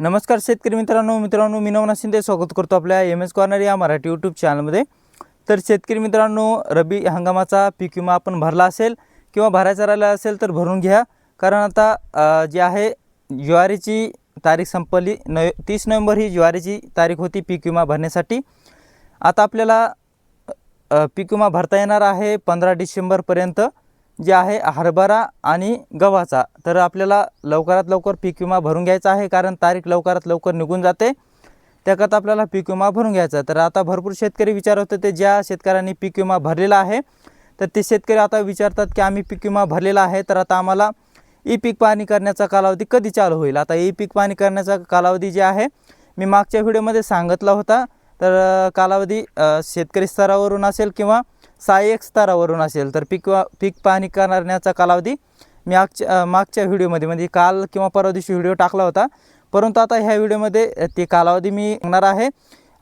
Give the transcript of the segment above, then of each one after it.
नमस्कार शेतकरी मित्रांनो मित्रांनो मी नवना शिंदे स्वागत करतो आपल्या एम एस कॉर्नर या मराठी यूट्यूब चॅनलमध्ये तर शेतकरी मित्रांनो रबी हंगामाचा पीक विमा आपण भरला असेल किंवा भरायचा राहिला असेल तर भरून घ्या. कारण आता जे आहे ज्वारीची तारीख संपली नव तीस नोव्हेंबर ही ज्वारीची तारीख होती पीक विमा भरण्यासाठी. आता आपल्याला पीक विमा भरता येणार आहे पंधरा डिसेंबरपर्यंत जे आहे हरभरा आणि गव्हाचा. तर आपल्याला लवकरात लवकर पीक विमा भरून घ्यायचा आहे कारण तारीख लवकरात लवकर निघून जाते. त्याकरता आपल्याला पीक विमा भरून घ्यायचा तर आता भरपूर शेतकरी विचारत होते ज्या शेतकऱ्यांनी पीक विमा भरलेला आहे तर ते शेतकरी आता विचारतात की आम्ही पीक विमा भरलेला आहे तर आता आम्हाला ई पीक पाहणी करण्याचा कालावधी कधी चालू होईल? आता ई पीक पाहणी करण्याचा कालावधी जे आहे मी मागच्या व्हिडिओमध्ये सांगितला होता. तर कालावधी शेतकरी स्तरावरून असेल किंवा सहाय्यक स्तरावरून असेल तर पीक वा- पीक पाहणी करण्याचा कालावधी मी आगच्या मागच्या व्हिडिओमध्ये म्हणजे काल किंवा परवा दिवशी व्हिडिओ टाकला होता. परंतु आता ह्या व्हिडिओमध्ये ते कालावधी मी सांगणार आहे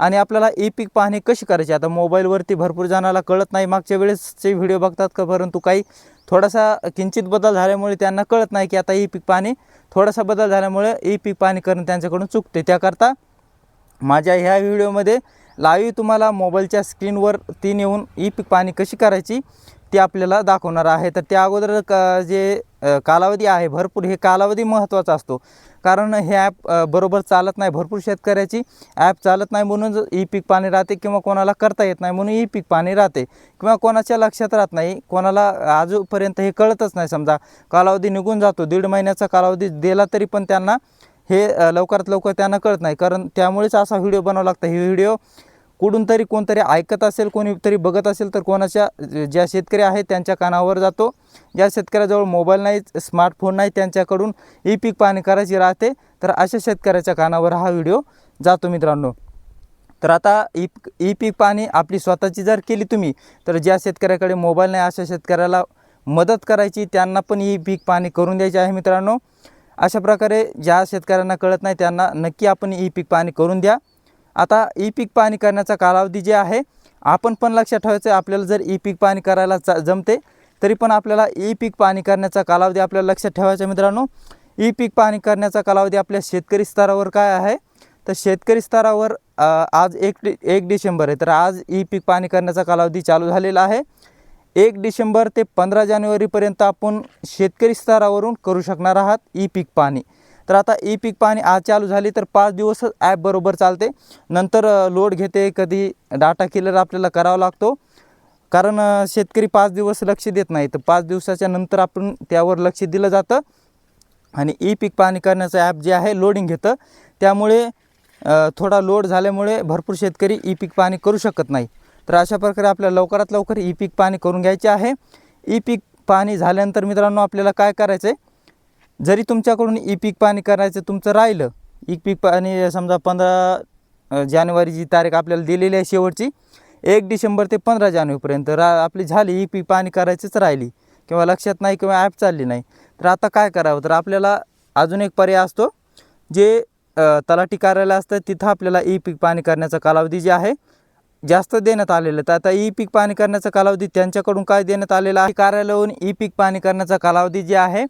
आणि आपल्याला ई पीक पाहणी कशी करायची आता मोबाईलवरती भरपूर जणाला कळत नाही मागच्या वेळेसचे व्हिडिओ बघतात का परंतु काही थोडासा किंचित बदल झाल्यामुळे त्यांना कळत नाही की आता ई पीक पाहणी थोडासा बदल झाल्यामुळे ई पीक पाहणी करणं त्यांच्याकडून चुकते. त्याकरता माझ्या ह्या व्हिडिओमध्ये लाईव्ह तुम्हाला मोबाईलच्या स्क्रीनवर ती नेऊन ई पीक पाणी कशी करायची ती आपल्याला दाखवणार आहे. तर त्या अगोदर क जे कालावधी आहे भरपूर हे कालावधी महत्त्वाचा असतो. कारण हे ॲप बरोबर चालत नाही भरपूर शेतकऱ्याची. ॲप चालत नाही म्हणून ई पीक पाणी राहते किंवा कोणाला करता येत नाही म्हणून ई पीक पाणी राहते. किंवा कोणाच्या लक्षात राहत नाही कोणाला आजूपर्यंत हे कळतच नाही. समजा कालावधी निघून जातो दीड महिन्याचा कालावधी दिला तरी पण त्यांना हे लवकरात लवकर त्यांना कळत नाही. कारण त्यामुळेच असा व्हिडिओ बनवावा लागतं. हे व्हिडिओ कुठून तरी कोणतरी ऐकत असेल कोणी तरी बघत असेल तर कोणाच्या ज्या शेतकरी आहेत त्यांच्या कानावर जातो. ज्या शेतकऱ्याजवळ मोबाईल नाही स्मार्टफोन नाही त्यांच्याकडून ई पीक पाहणी करायची राहते तर अशा शेतकऱ्याच्या कानावर हा व्हिडिओ जातो मित्रांनो. तर आता ई ई पीक पाणी आपली स्वतःची जर केली तुम्ही तर ज्या शेतकऱ्याकडे मोबाईल नाही अशा शेतकऱ्याला मदत करायची त्यांना पण ई पीक पाणी करून द्यायची आहे मित्रांनो. अशा प्रकारे ज्या शेतकऱ्यांना कळत नाही त्यांना नक्की आपण ई पीक पाणी करून द्या. आता ई पीक पाणी करण्याचा कालावधी जे आहे आपण पण लक्षात ठेवायचं आहे आपल्याला जर ई पीक पाणी करायला चा जमते तरी पण आपल्याला ई पीक पाणी करण्याचा कालावधी आपल्याला लक्षात ठेवायचा मित्रांनो. ई पीक पाणी करण्याचा कालावधी आपल्या शेतकरी स्तरावर काय आहे? तर शेतकरी स्तरावर आज एक डि एक डिसेंबर आहे तर आज ई पीक पाणी करण्याचा कालावधी चालू झालेला आहे. एक डिसेंबर ते पंधरा जानेवारीपर्यंत आपण शेतकरी स्तरावरून करू शकणार आहात ई पीक पाणी. तर आता ई पीक पाणी आज चालू झाली तर पाच दिवसच ॲप बरोबर चालते. नंतर लोड घेते कधी डाटा किलर आपल्याला करावा लागतो. कारण शेतकरी पाच दिवस लक्ष देत नाही. तर पाच दिवसाच्या नंतर आपण त्यावर लक्ष दिलं जातं. आणि ई पीक पाणी करण्याचं ॲप जे आहे लोडिंग घेतं. त्यामुळे थोडा लोड झाल्यामुळे भरपूर शेतकरी ई पीक पाणी करू शकत नाही. तर अशा प्रकारे आपल्याला लवकरात लवकर ई पीक पाणी करून घ्यायचे आहे. ई पीक पाणी झाल्यानंतर मित्रांनो आपल्याला काय करायचं आहे जरी तुमच्याकडून ई पीक पाणी करायचं तुमचं राहिलं ई पीक पाणी समजा पंधरा जानेवारीची तारीख आपल्याला दिलेली आहे शेवटची एक डिसेंबर ते पंधरा जानेवारीपर्यंत रा आपली झाली ई पीक पाणी करायचीच राहिली किंवा लक्षात नाही किंवा ॲप चालली नाही तर आता काय करावं? तर आपल्याला अजून एक पर्याय असतो जे तलाठी कार्यालय असतं तिथं आपल्याला ई पीक पाणी करण्याचा कालावधी जे आहे जास्त देण्यात आलेलं तर आता ई पीक पाणी करण्याचा कालावधी त्यांच्याकडून काय देण्यात आलेला आहे? कार्यालयाहून ई पीक पाणी करण्याचा कालावधी जे आहे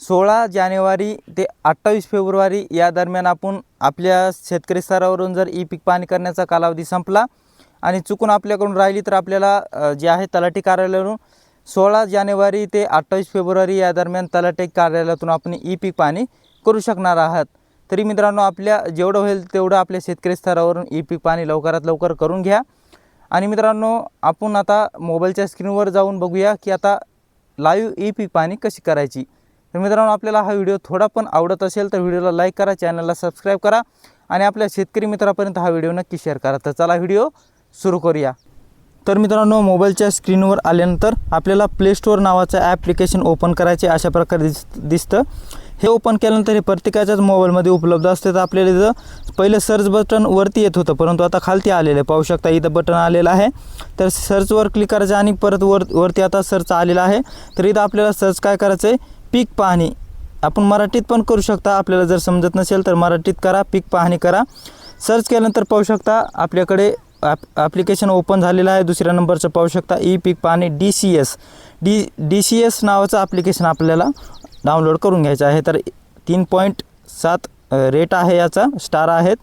सोळा जानेवारी ते अठ्ठावीस फेब्रुवारी या दरम्यान आपण आपल्या शेतकरी स्तरावरून जर ई पीक पाणी करण्याचा कालावधी संपला आणि चुकून आपल्याकडून राहिली तर आपल्याला जे आहे तलाठी कार्यालयावरून सोळा जानेवारी ते अठ्ठावीस फेब्रुवारी या दरम्यान तलाठी कार्यालयातून आपण ई पीक पाणी करू शकणार आहात. तरी मित्रांनो आपल्या जेवढं होईल तेवढं आपल्या शेतकरी स्तरावरून ई पीक पाणी लवकरात लवकर करून घ्या. आणि मित्रांनो आपण आता मोबाईलच्या स्क्रीनवर जाऊन बघूया की आता लाईव्ह ई पीक पाणी कशी करायची. तर मित्रांनो आपल्याला हा व्हिडिओ थोडा पण आवडत असेल तर व्हिडिओला लाईक करा चॅनलला सबस्क्राईब करा आणि आपल्या शेतकरी मित्रापर्यंत हा व्हिडिओ नक्की शेअर करा. तर चला व्हिडिओ सुरू करूया. तर मित्रांनो मोबाईलच्या स्क्रीनवर आल्यानंतर आपल्याला प्ले स्टोअर नावाचं ॲप्लिकेशन ओपन करायचे अशा प्रकारे दिस दिसतं. हे ओपन केल्यानंतर हे प्रत्येकाच्याच मोबाईलमध्ये उपलब्ध असते. तर आपल्याला इथं पहिलं सर्च बटन वरती येत होतं. परंतु आता खालती आलेलं आहे. पाहू शकता इथं बटन आलेलं आहे. तर सर्चवर क्लिक करायचं आणि परत वर वरती आता सर्च आलेला आहे. तर इथं आपल्याला सर्च काय करायचं आहे पीक पाहणी. आपण मराठीत पण करू शकता. आपल्याला जर समजत नसेल तर मराठीत करा. पीक पाहणी करा. सर्च केल्यानंतर पाहू शकता आपल्याकडे ॲप ॲप्लिकेशन ओपन झालेलं आहे. दुसऱ्या नंबरचं पाहू शकता. ई पीक पाणी D C S D D C S नावाचं ॲप्लिकेशन आपल्याला डाउनलोड करून घ्यायचं आहे. तर तीन पॉईंट सात रेट आहे याचा स्टार आहेत.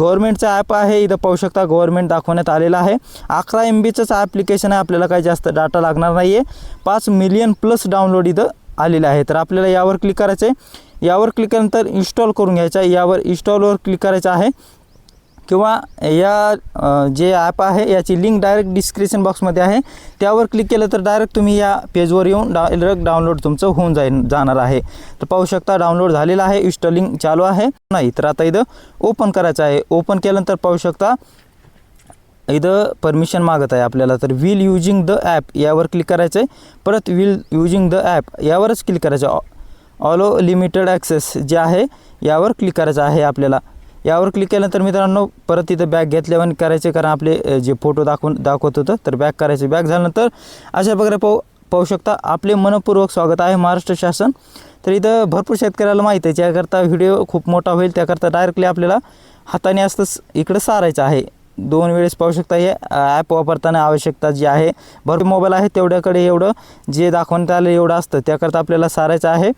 गव्हर्मेंटचं ॲप आहे इथं पाहू शकता गव्हर्मेंट दाखवण्यात आलेलं आहे. अकरा एम बीचंच ॲप्लिकेशन आहे आपल्याला काही जास्त डाटा लागणार नाही आहे पाच मिलियन प्लस डाउनलोड इथं आलेलं आहे. तर आपल्याला यावर क्लिक करायचं आहे यावर क्लिक केल्यानंतर इन्स्टॉल करून घ्यायचं आहे. यावर इन्स्टॉलवर क्लिक करायचं आहे. किंवा या जे ॲप आहे याची लिंक डायरेक्ट डिस्क्रिप्शन बॉक्समध्ये आहे. त्यावर क्लिक केलं तर डायरेक्ट तुम्ही या पेजवर येऊन डायरेक्ट डाउनलोड तुमचं होऊन जाईल जाणार आहे. तर पाहू शकता डाउनलोड झालेलं आहे इन्स्टॉलिंग चालू आहे. नाही तर आता इथं ओपन करायचं आहे. ओपन केल्यानंतर पाहू शकता इथं परमिशन मागत आहे आपल्याला. तर विल युजिंग द ॲप यावर क्लिक करायचं आहे परत विल युजिंग द ॲप यावरच क्लिक करायचं. ऑलो लिमिटेड ॲक्सेस जे आहे यावर क्लिक करायचं आहे आपल्याला. यावर क्लिक केल्यानंतर मित्रांनो परत इथं बॅग घेतल्यावर करायचे कारण आपले जे फोटो दाखवून दाखवत होतं तर बॅग करायचे. बॅग झाल्यानंतर अशा प्रकारे पाहू पाहू शकता. आपले मनपूर्वक स्वागत आहे महाराष्ट्र शासन. तर इथं भरपूर शेतकऱ्याला माहीत आहे. त्याकरता व्हिडिओ खूप मोठा होईल त्याकरता डायरेक्टली आपल्याला हाताने असतं इकडं सारायचं आहे. दोन वेळेस पाहू शकता हे ॲप वापरताना आवश्यकता जी आहे भरपूर मोबाईल आहे. तेवढ्याकडे एवढं जे दाखवण्यात आलं एवढं असतं त्याकरता आपल्याला सारायचं आहे.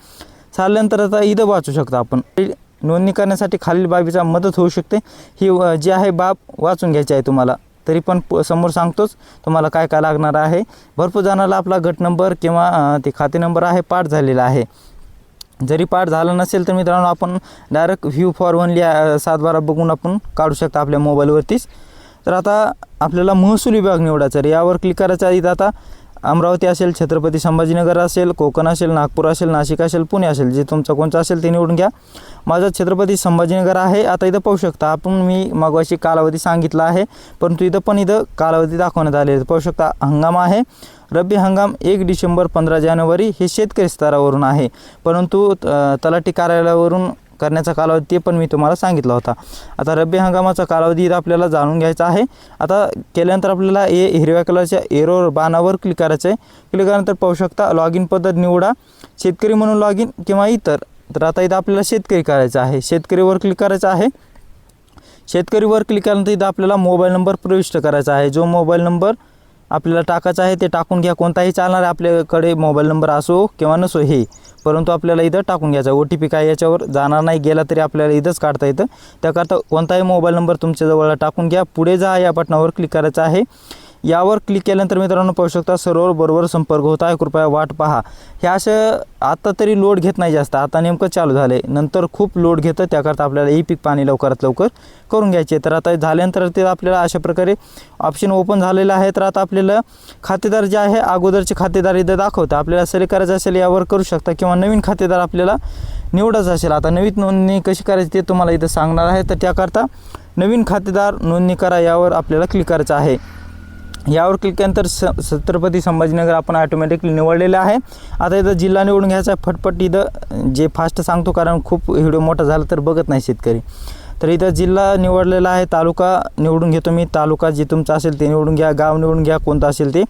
सारल्यानंतर आता इथं वाचू शकतो आपण. नोंदणी करण्यासाठी खालील बाबीचा मदत होऊ शकते. ही जी आहे बाब वाचून घ्यायची आहे तुम्हाला. तरी पण प- समोर सांगतोच तुम्हाला काय काय लागणार आहे. भरपूर जणाला आपला गट नंबर किंवा ते खाते नंबर आहे पाठ झालेला आहे. जरी पाठ झालं नसेल तर मित्रांनो आपण डायरेक्ट व्ह्यू फॉर वनली सातबारा बघून आपण काढू शकता आपल्या मोबाईलवरतीच तर आता आपल्याला महसूल विभाग निवडायचा यावर क्लिक करायच्या आधी इथं आता अमरावती असेल छत्रपती संभाजीनगर असेल कोकण असेल नागपूर असेल नाशिक असेल पुणे असेल जे तुमचं कोणतं असेल ते निवडून घ्या. माझं छत्रपती संभाजीनगर आहे आता इथं पाहू शकता. आपण मी मागवाशी कालावधी सांगितला आहे परंतु इथं पण इथं कालावधी दाखवण्यात आले पाहू शकता हंगाम आहे. रब्बी हंगाम एक डिसेंबर पंधरा जानेवारी हे शेतकरी स्तरावरून आहे. परंतु तलाठी कार्यालयावरून करण्याचा कालावधी ते पण मी तुम्हाला सांगितला होता. आता रब्बी हंगामाचा कालावधी इथं आपल्याला जाणून घ्यायचा आहे. आता केल्यानंतर आपल्याला ए हिरव्या कलरच्या एरो बाणावर क्लिक करायचं आहे. क्लिक केल्यानंतर पाहू शकता लॉग इन पद्धत निवडा. शेतकरी म्हणून लॉग इन किंवा इतर. तर आता इथं आपल्याला शेतकरी करायचं आहे. शेतकरीवर क्लिक करायचं आहे. शेतकरीवर क्लिक केल्यानंतर इथं आपल्याला मोबाईल नंबर प्रविष्ट करायचा आहे. जो मोबाईल नंबर आपल्याला टाकायचं आहे ते टाकून घ्या. कोणताही चालणार आहे आपल्याकडे मोबाईल नंबर असो किंवा नसो हे. परंतु आपल्याला इथं टाकून घ्यायचा ओ टी पी काय याच्यावर जाणार नाही गेला तरी आपल्याला इथंच काढता येतं. त्याकरता कोणताही मोबाईल नंबर तुमच्याजवळ टाकून घ्या. पुढे जा या बटनावर क्लिक करायचं आहे. यावर क्लिक केल्यानंतर मित्रांनो पाहू शकता सर्वर बरोबर संपर्क होत आहे. कृपया वाट पहा. हे असं आता तरी लोड घेत नाही जास्त. आता नेमकं चालू झालं आहे नंतर खूप लोड घेतं. त्याकरता आपल्याला ई पीक पाणी लवकरात लवकर करून घ्यायचे. तर आता झाल्यानंतर ते आपल्याला अशा प्रकारे ऑप्शन ओपन झालेलं आहे. तर आता आपल्याला खातेदार जे आहे अगोदरचे खातेदार इथं दाखवतं. आपल्याला सिलेक्ट करायचं असेल यावर करू शकता किंवा नवीन खातेदार आपल्याला निवडायचं असेल. आता नवीन नोंदणी कशी करायची ते तुम्हाला इथं सांगणार आहे. तर त्याकरता नवीन खातेदार नोंदणी करा यावर आपल्याला क्लिक करायचं आहे. यावर क्लिक केल्यानंतर स छत्रपती संभाजीनगर आपण ऑटोमॅटिकली निवडलेलं आहे. आता इथं जिल्हा निवडून घ्यायचा आहे फटफट इथं जे फास्ट सांगतो कारण खूप व्हिडिओ मोठा झाला तर बघत नाही शेतकरी. तर इथं जिल्हा निवडलेला आहे तालुका निवडून घेतो मी. तालुका जे तुमचा असेल ते निवडून घ्या गाव निवडून घ्या कोणतं असेल ते.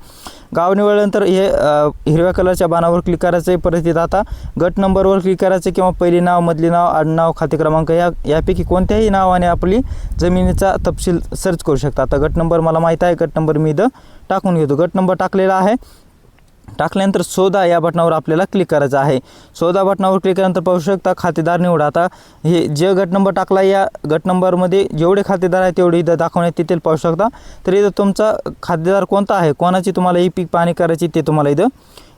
गाव निवडल्यानंतर हे हिरव्या कलरच्या बाणावर क्लिक करायचं आहे परत इथं आता गट नंबरवर क्लिक करायचं किंवा पहिली नाव मधली नाव आडनाव खाते क्रमांक या यापैकी कोणत्याही नावाने आपली जमिनीचा तपशील सर्च करू शकता. आता गट नंबर मला माहीत आहे. गट नंबर मी इथं टाकून घेतो. गट नंबर टाकलेला आहे. टाकल्यानंतर सोदा या बटनावर आपल्याला क्लिक करायचं आहे. सोदा बटनावर क्लिक केल्यानंतर पाहू शकता खातेदार निवडा. आता हे जे गट नंबर टाकला या गट नंबरमध्ये जेवढे खातेदार आहे तेवढे इथं दाखवण्यात येतील पाहू शकता. तर इथं तुमचा खातेदार कोणता आहे? कोणाची तुम्हाला ही पीक पाणी करायची ते तुम्हाला इथं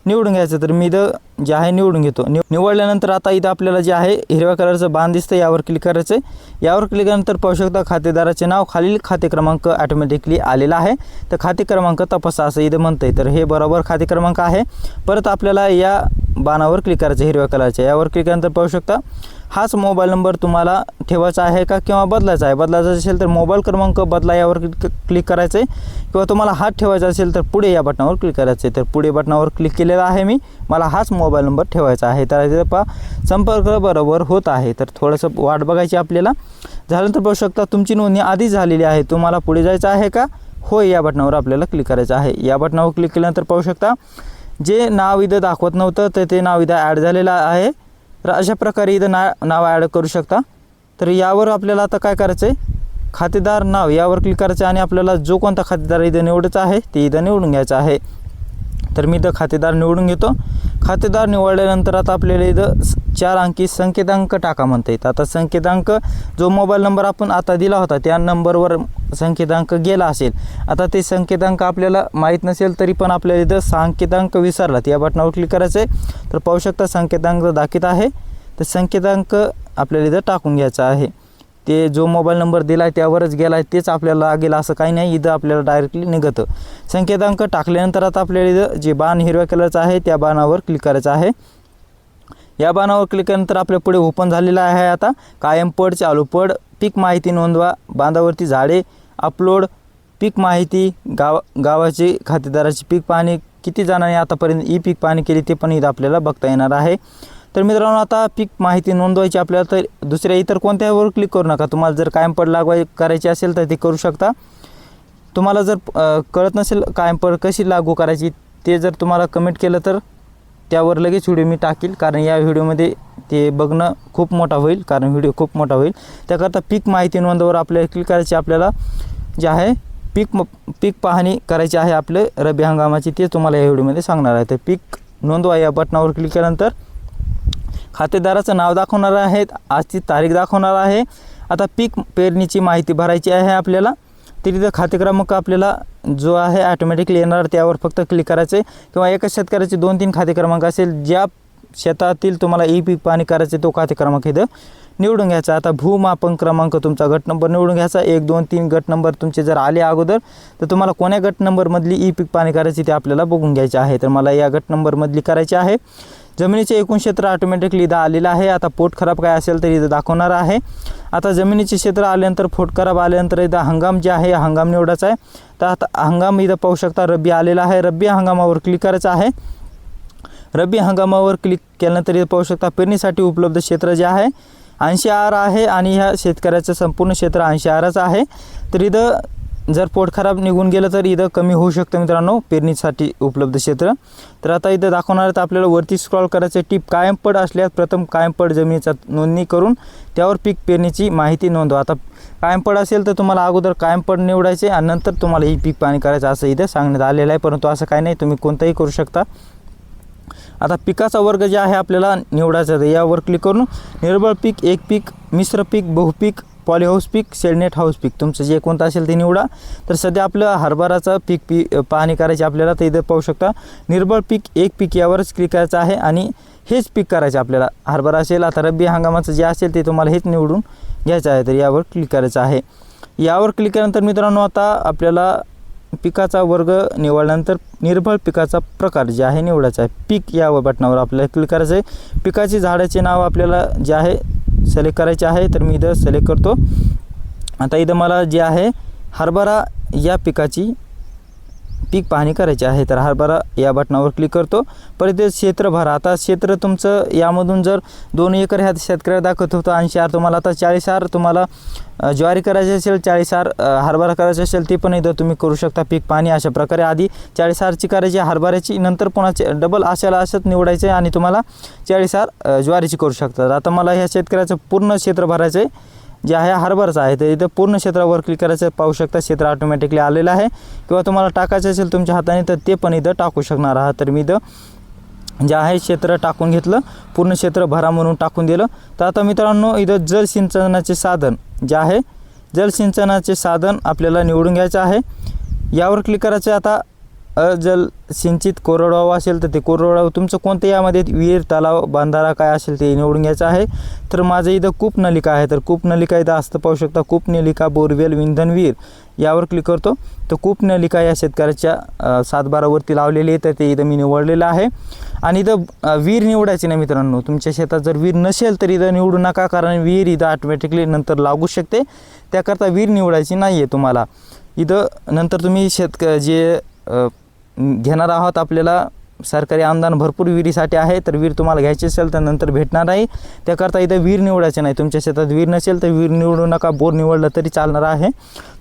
निवडून घ्यायचं तर मी इथं जे आहे निवडून घेतो. निव निवडल्यानंतर आता इथं आपल्याला जे आहे हिरव्या कलरचं बाण दिसतं यावर क्लिक करायचं आहे यावर क्लिक केल्यानंतर पाहू शकता खातेदाराचे नाव खालील खाते क्रमांक ॲटोमॅटिकली आलेला आहे. तर खाते क्रमांक तपासा असं इथं म्हणतं आहे तर हे बरोबर खाते क्रमांक आहे. परत आपल्याला या बाणावर क्लिक करायचं हिरव्या कलरच्या यावर क्लिक केल्यानंतर पाहू शकता हाच मोबाईल नंबर तुम्हाला ठेवायचा आहे का किंवा बदलायचा आहे? बदलायचा असेल तर मोबाईल क्रमांक बदला यावर क्लिक क्लिक करायचं आहे किंवा तुम्हाला हात ठेवायचा असेल तर पुढे या बटनावर क्लिक करायचं आहे तर पुढे बटनावर क्लिक केलेला आहे मी. मला हाच मोबाईल नंबर ठेवायचा आहे. तर इथे पहा संपर्क बरोबर होत आहे. तर थोडंसं वाट बघायची आपल्याला. झाल्यानंतर पाहू शकता तुमची नोंदणी आधीच झालेली आहे. तुम्हाला पुढे जायचं आहे का? होय या बटनावर आपल्याला क्लिक करायचं आहे. या बटनावर क्लिक केल्यानंतर पाहू शकता जे नाव इथं दाखवत नव्हतं तर ते नाव इथं ॲड झालेलं आहे. तर अशा प्रकारे इथं ना नाव ॲड करू शकता. तर यावर आपल्याला आता काय करायचं आहे खातेदार नाव यावर क्लिक करायचं आहे आणि आपल्याला जो कोणता खातेदार इथं निवडायचा आहे ते इथं निवडून घ्यायचा आहे. तर मी इथं खातेदार निवडून घेतो. खातेदार निवडल्यानंतर आता आपल्याला इथं स- चार अंकी संकेतांक टाका म्हणता येतं. आता संकेतांक जो मोबाईल नंबर आपण आता दिला होता त्या नंबरवर संकेतांक गेला असेल. आता ते संकेतांक आपल्याला माहीत नसेल तरी पण आपल्याला इथं संकेतांक विसरलात. या बटनावर क्लिक करायचं आहे तर पाहू शकता संकेतांक दाखवत आहे. तर संकेतांक आपल्याला इथं टाकून घ्यायचा आहे. ते जो मोबाईल नंबर दिला आहे त्यावरच गेला आहे तेच आपल्याला लागेल असं काही नाही. इथं आपल्याला डायरेक्टली निघतं. संकेतांक टाकल्यानंतर आता आपल्याला इथं जे बाण हिरव्या कलरचं आहे त्या बाणावर क्लिक करायचं आहे. या बाणावर क्लिक केल्यानंतर आपल्या पुढे ओपन झालेलं आहे आता. कायम पड चालू पड पीक माहिती नोंदवा. बांधावरती झाडे अपलोड पीक माहिती गाव गावाची खातेदाराची पीक पाहणी किती जणांनी आतापर्यंत ई पीक पाहणी केली ते पण इथं आपल्याला बघता येणार आहे. तर मित्रांनो आता पीक माहिती नोंदवायची आपल्याला तर दुसऱ्या इतर कोणत्यावर क्लिक करू नका. तुम्हाला जर कायम पड लागवाय करायची असेल तर ते करू शकता. तुम्हाला जर कळत नसेल कायम पड कशी लागू करायची ते जर तुम्हाला कमेंट केलं तर त्यावर लगेच व्हिडिओ मी टाकील. कारण या व्हिडिओमध्ये ते बघणं खूप मोठा होईल. कारण व्हिडिओ खूप मोठा होईल. त्याकरता पीक माहिती नोंदवर आपल्याला क्लिक करायची आपल्याला जे आहे पीक पीक पाहणी करायची आहे आपले रब्बी हंगामाची ते तुम्हाला या व्हिडिओमध्ये सांगणार आहे. तर पीक नोंदवा या बटनावर क्लिक केल्यानंतर खातेदाराचं नाव दाखवणार आहे आजची तारीख दाखवणार आहे. आता पीक पेरणीची माहिती भरायची आहे आपल्याला. तर तिथं खाते क्रमांक आपल्याला जो आहे ॲटोमॅटिकली येणार. त्यावर फक्त क्लिक करायचं आहे किंवा एका शेतकऱ्याचे दोन तीन खाते क्रमांक असेल ज्या शेतातील तुम्हाला ई पीक पाणी करायचे तो खाते क्रमांक इथं निवडून घ्यायचा. आता भूमापन क्रमांक तुमचा गट नंबर निवडून घ्यायचा. एक दोन तीन गट नंबर तुमचे जर आले अगोदर तर तुम्हाला कोण्या गट नंबरमधली ई पीक पाणी करायची ते आपल्याला बघून घ्यायचे आहे. तर मला या गट नंबरमधली करायची आहे. जमिनीचे एकूण क्षेत्र ऑटोमॅटिकली इथं आलेलं आहे. आता पोट खराब काय असेल तर इथं दाखवणार आहे. आता जमिनीचे क्षेत्र आल्यानंतर पोट खराब आल्यानंतर इथं हंगाम जे आहे हंगाम निवडायचा आहे. तर आता हंगाम इथं पाहू शकता रब्बी आलेला आहे. रब्बी हंगामावर क्लिक करायचं आहे. रब्बी हंगामावर क्लिक केल्यानंतर इथं पाहू शकता पेरणीसाठी उपलब्ध क्षेत्र जे आहे ऐंशी आर आहे आणि ह्या शेतकऱ्याचं संपूर्ण क्षेत्र ऐंशी आहारच आहे. तर इथं जर पोट खराब निघून गेलं तर इथं कमी होऊ शकतं मित्रांनो पेरणीसाठी उपलब्ध क्षेत्र. तर आता इथं दाखवणार तर आपल्याला वरती स्क्रॉल करायचं टीप कायमपड असल्यास प्रथम कायमपड जमिनीचा नोंदणी करून त्यावर पीक पेरणीची माहिती नोंदवा. आता कायमपड असेल तर तुम्हाला अगोदर कायमपड निवडायचे आणि नंतर तुम्हाला ही पीक पाणी करायचं असं इथं सांगण्यात आलेलं आहे. परंतु असं काही नाही तुम्ही कोणताही करू शकता. आता पिकाचा वर्ग जे आहे आपल्याला निवडायचा यावर क्लिक करून निर्बळ पीक एक पीक मिश्र पीक बहुपीक पॉलीहाऊस पीक शेडनेट हाऊस पीक. तुमचं जे कोणतं असेल ते निवडा. तर सध्या आपलं हरभराचं पीक पी पाहणी करायची आपल्याला तर इथं पाहू शकता. निर्बळ पीक एक पीक यावरच क्लिक करायचं आहे आणि हेच पीक करायचं आपल्याला. हरभरा असेल आता रब्बी हंगामाचं जे असेल ते तुम्हाला हेच निवडून घ्यायचं आहे. तर यावर क्लिक करायचं आहे. यावर क्लिक केल्यानंतर मित्रांनो आता आपल्याला पिकाचा वर्ग निवडल्यानंतर निर्भळ पिकाचा प्रकार जे आहे निवडायचा आहे. पीक या बटनावर आपल्याला क्लिक करायचं आहे. पिकाची झाडाचे नाव आपल्याला जे आहे सिलेक्ट करायचे आहे तर मी इथं सिलेक्ट करतो. आता इथं मला जे आहे हरभरा या पिकाची पीक पाहणी करायची आहे तर हरभरा या बटनावर क्लिक करतो. परत क्षेत्र भरा. आता क्षेत्र तुमचं यामधून जर दोन एकर ह्या शेतकऱ्याला दाखवत होतं ऐंशी आर तुम्हाला आता चाळीस आर तुम्हाला ज्वारी करायची असेल चाळीस आर हरभरा करायचा असेल ते पण इथं तुम्ही करू शकता पीक पाणी अशा प्रकारे आधी चाळीस आरची करायची हरभऱ्याची नंतर पुन्हा डबल अशाला असंच निवडायचं आहे आणि तुम्हाला चाळीस आर ज्वारीची करू शकतात आता मला ह्या शेतकऱ्याचं पूर्ण क्षेत्र भरायचं आहे जे आहे हार्बरचं आहे. तर इथं पूर्ण क्षेत्रावर क्लिक करायचं पाहू शकता क्षेत्र ऑटोमॅटिकली आलेलं आहे. किंवा तुम्हाला टाकायचं असेल तुमच्या हाताने तर ते पण इथं टाकू शकणार आहात. तर मी इथं जे आहे क्षेत्र टाकून घेतलं. पूर्ण क्षेत्र भरा म्हणून टाकून दिलं. तर आता मित्रांनो इथं जलसिंचनाचे साधन जे आहे जलसिंचनाचे साधन आपल्याला निवडून घ्यायचं आहे. यावर क्लिक करायचं आता. अजल सिंचित कोरडवाहू असेल तर ते कोरडवाहू तुमचं कोणतं यामध्ये विहीर तलाव बांधारा काय असेल ते निवडून घ्यायचं आहे. तर माझं इथं कूप नलिका आहे तर कूप नलिका इथं असतं पाहू शकता कूप नलिका बोरवेल विंधन विहीर यावर क्लिक करतो. तर कूप नलिका या शेतकऱ्याच्या सातबारावरती लावलेली आहे तर ते इथं मी निवडलेलं आहे. आणि इथं विहीर निवडायची ना मित्रांनो तुमच्या शेतात जर विहीर नसेल तर इथं निवडू नका कारण विहीर इथं ऑटोमॅटिकली नंतर लागू शकते. त्याकरता विहीर निवडायची नाही आहे तुम्हाला. इथं नंतर तुम्ही शेतक जे घेणार आहोत आपल्याला सरकारी अनुदान भरपूर विहिरीसाठी आहे तर विहीर तुम्हाला घ्यायची असेल तर नंतर भेटणार नाही. त्याकरता इथं विहीर निवडायचे नाही. तुमच्या शेतात विहीर नसेल तर विहीर निवडू नका. बोर निवडलं तरी चालणार आहे.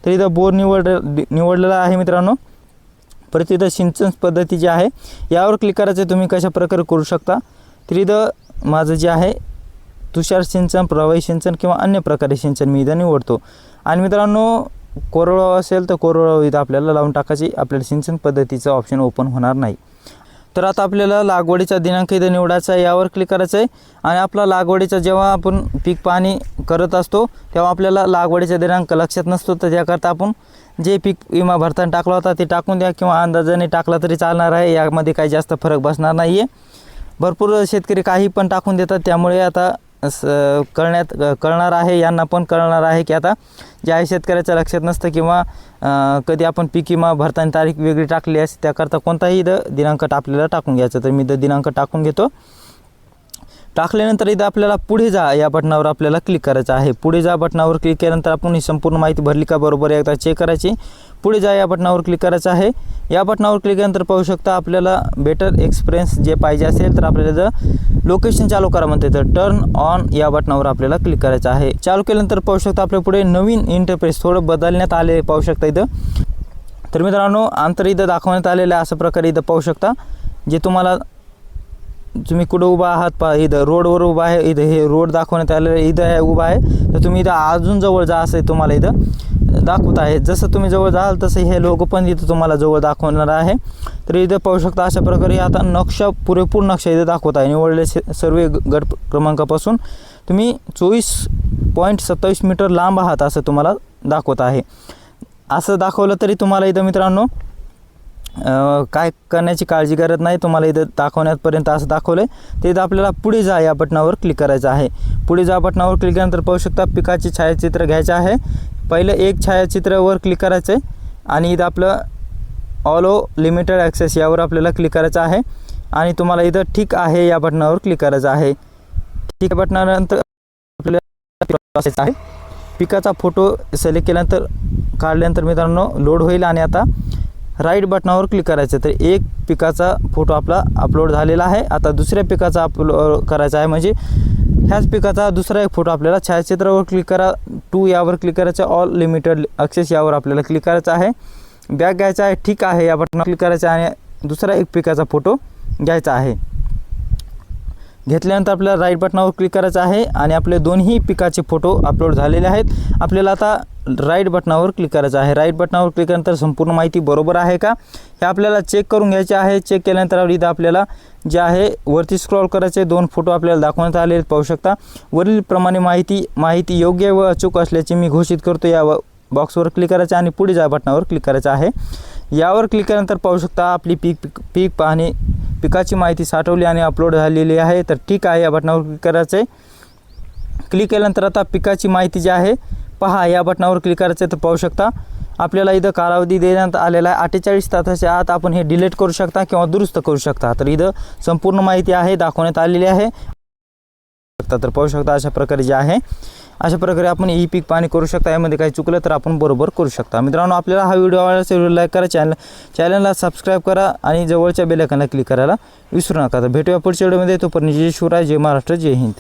तर इथं बोर निवड निवडलेला आहे मित्रांनो. परत इथं सिंचन पद्धती जी आहे यावर क्लिक करायचं तुम्ही कशा प्रकारे करू शकता. तर इथं माझं जे आहे तुषार सिंचन प्रवाही सिंचन किंवा अन्य प्रकारे सिंचन मी इथं निवडतो. आणि मित्रांनो कोरडवाहू असेल तर कोरडवाहू इथं आपल्याला लावून टाकायची. आपल्याला सिंचन पद्धतीचं ऑप्शन ओपन होणार नाही. तर आता आपल्याला लागवडीचा दिनांक इथं निवडायचा आहे यावर क्लिक करायचं आहे. आणि आपला लागवडीचा जेव्हा आपण पीक पाणी करत असतो तेव्हा आपल्याला लागवडीचा दिनांक लक्षात नसतो. तर त्याकरता आपण जे पीक विमा भरताना टाकला होता ते टाकून द्या किंवा अंदाजाने टाकला तरी चालणार आहे. यामध्ये काही जास्त फरक बसणार नाही आहे भरपूर शेतकरी काही पण टाकून देतात. त्यामुळे आता स कळण्यात कळणार आहे यांना पण कळणार आहे की आता जे आहे शेतकऱ्याच्या लक्षात नसतं किंवा कधी आपण पीक विमा भरताना तारीख वेगळी टाकली असते त्याकरता कोणताही द दिनांक आपल्याला टाकून घ्यायचं. तर मी द दिनांक टाकून घेतो. टाकल्यानंतर इथं आपल्याला पुढे जा या बटनावर आपल्याला क्लिक करायचं आहे. पुढे जा बटनावर क्लिक केल्यानंतर आपण ही संपूर्ण माहिती भरली का? बरोबर एकदा चेक करायची. पुढे जा या बटनावर क्लिक करायचं आहे. या बटनावर क्लिक केल्यानंतर पाहू शकता आपल्याला बेटर एक्सपिरियन्स जे पाहिजे असेल तर आपल्याला जर लोकेशन चालू करा म्हणते. तर टर्न ऑन या बटनावर आपल्याला क्लिक करायचं आहे. चालू केल्यानंतर पाहू शकता आपल्या पुढे नवीन इंटरफेस थोडं बदलण्यात आले पाहू शकता इथं. तर मित्रांनो अंतर इथं दाखवण्यात आलेलं आहे अशा प्रकारे इथं पाहू शकता. जे तुम्हाला तुम्ही कुठं उभा आहात पा इथं. रोडवर उभा आहे इथं. हे रोड दाखवण्यात आलेलं इथं आहे उभा आहे. तर तुम्ही इथं अजून जवळ जा असं तुम्हाला इथं दाखवत आहे. जसं तुम्ही जवळ जाल तसं हे लोक पण इथं तुम्हाला जवळ दाखवणार आहे. तर इथं पाहू शकता अशा प्रकारे आता नक्षा पुरेपूर नक्षा इथं दाखवत आहे. निवडलेले सर्व गट क्रमांकापासून तुम्ही चोवीस पॉईंट सत्तावीस मीटर लांब आहात असं तुम्हाला दाखवत आहे. असं दाखवलं तरी तुम्हाला इथं मित्रांनो काय करण्याची काळजी करत नाही. तुम्हाला इथं दाखवण्यापर्यंत असं दाखवलं आहे ते इथं आपल्याला पुढे जा या बटनावर क्लिक करायचं आहे. पुढे जा बटनावर क्लिक केल्यानंतर पाहू शकता पिकाचे छायाचित्र घ्यायचं आहे. पहिलं एक छायाचित्रावर क्लिक करायचं आहे आणि इथं आपलं ऑलो लिमिटेड ॲक्सेस यावर आपल्याला क्लिक करायचं आहे. आणि तुम्हाला इथं ठीक आहे या बटनावर क्लिक करायचं आहे. ठीक बटनानंतर आपल्याला आहे. पिकाचा फोटो सिलेक्ट केल्यानंतर काढल्यानंतर मित्रांनो लोड होईल. आणि आता राईट बटनावर क्लिक करायचं तर एक पिकाचा फोटो आपला अपलोड झालेला आहे. आता दुसऱ्या पिकाचा अपलो करायचा आहे म्हणजे ह्याच पिकाचा दुसरा एक फोटो आपल्याला छायाचित्रावर क्लिक करा. टू यावर क्लिक करायचं ऑल लिमिटेड ॲक्सेस यावर आपल्याला क्लिक करायचं आहे. बॅग घ्यायचा आहे. ठीक आहे. या बटनावर क्लिक करायचं आहे आणि दुसरा एक पिकाचा फोटो घ्यायचा आहे. घेतल्यानंतर आपल्याला राईट बटनावर क्लिक करायचं आहे आणि आपले दोन्ही पिकाचे फोटो अपलोड झालेले आहेत. आपल्याला आता राईट बटनावर क्लिक करायचं आहे. राईट बटनावर क्लिक केल्यानंतर संपूर्ण माहिती बरोबर आहे का? हे आपल्याला चेक करून घ्यायचे आहे. चेक केल्यानंतर इथं आपल्याला जे आहे वरती स्क्रॉल करायचे दोन फोटो आपल्याला दाखवण्यात आले पाहू शकता. वरीलप्रमाणे माहिती माहिती योग्य व अचूक असल्याची मी घोषित करतो. या व- बॉक्सवर क्लिक करायचं आणि पुढे जा बटनावर क्लिक करायचं आहे. यावर क्लिक केल्यानंतर पाहू शकता आपली पीक पीक पीक पिकाची माहिती साठवली आणि अपलोड झालेली आहे. तर ठीक आहे या बटनावर क्लिक करायचं आहे क्लिक केल्यानंतर आता पिकाची माहिती जी आहे पहा या बटनावर क्लिक करायचं आहे तर पाहू शकता. आपल्याला इथं कालावधी देण्यात आलेला आहे. अठ्ठेचाळीस तासाच्या आत आपण हे डिलीट करू शकता किंवा दुरुस्त करू शकता. तर इथं संपूर्ण माहिती आहे दाखवण्यात आलेली आहे. तर पाहू शकता अशा प्रकारे जे आहे. अशा प्रकारे आपण ई पीक पाणी करू शकता. यामध्ये काही चुकलं तर आपण बरोबर करू शकता. मित्रांनो आपल्याला हा व्हिडिओ आवडला असेल व्हिडिओ लाईक करा चॅनल चॅनलला सबस्क्राईब करा आणि जवळच्या बेलायकनला क्लिक करायला विसरू नका. तर भेटूया पुढच्या व्हिडिओमध्ये. तोपर्यंत जय शिवराय जय महाराष्ट्र जय हिंद.